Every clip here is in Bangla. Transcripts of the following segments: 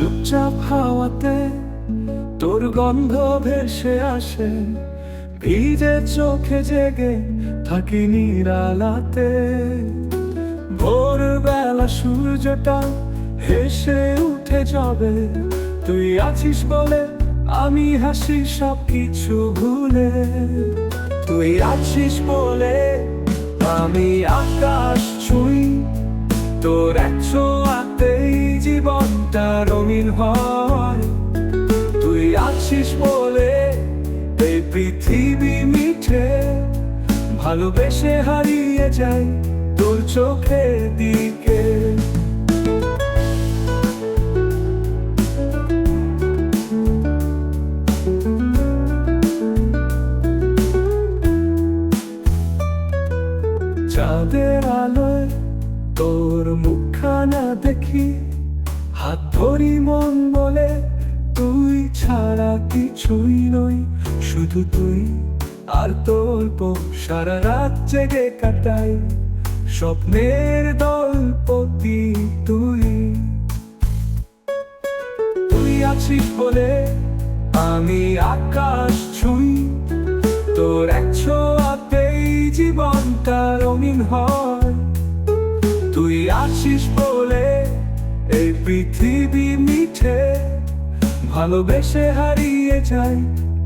চুপচাপ হাওয়াতে তোর গন্ধ ভেসে আসে, ভিজে চোখে জেগে থাকি নিরালাতে। ভোরবেলা সূর্যটা হেসে উঠে যাবে, তুই আছিস বলে আমি হাসি সব কিছু ভুলে। তুই আছিস বলে আমি আকাশ ছুঁই, তোর জীবনটা হয়। তুই আছিস বলে এই পৃথিবী মিঠে। ভালোবেসে হারিয়ে যাই তোর চোখের দিকে। চাঁদের আলোয় তোর মুখখানা দেখি। হাত ধরি মন বলে, তুই ছাড়া কিছুই নই। শুধু তুই আর তোর পো সারা রাত জেগে কাটাই। স্বপ্নের দলপতি তুই। তুই আছিস বলে আমি আকাশ ছুঁই। তোর এক ছোঁয়াতেই জীবনটা রঙিন হয়। তুই আছিস বলে পৃথিবী মিঠে, ভালোবেসে হারিয়ে যায়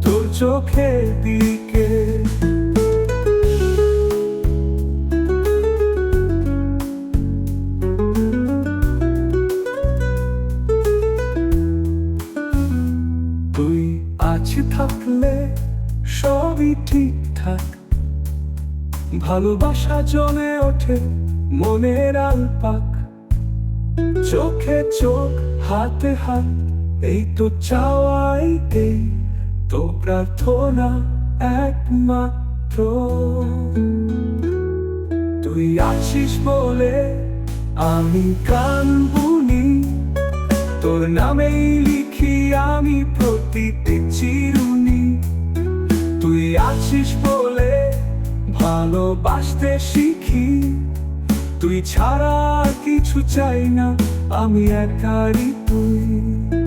তোর চোখের দিকে। তুই আছি থাকলে সবই ঠিকঠাক, ভালোবাসা জমে ওঠে মনের আলপাক। চোখে চোখ, হাতে হাত, এই তো চাওয়াই এই তো প্রার্থনা একমাত্র। তুই আছিস বলে আমি গান বুনি, তোর নামেই লিখি আমি প্রতিটি চিরুনি। তুই আছিস বলে ভালোবাসতে শিখি তুই ছাড়া কিছু চাই না আমি একারই তুই।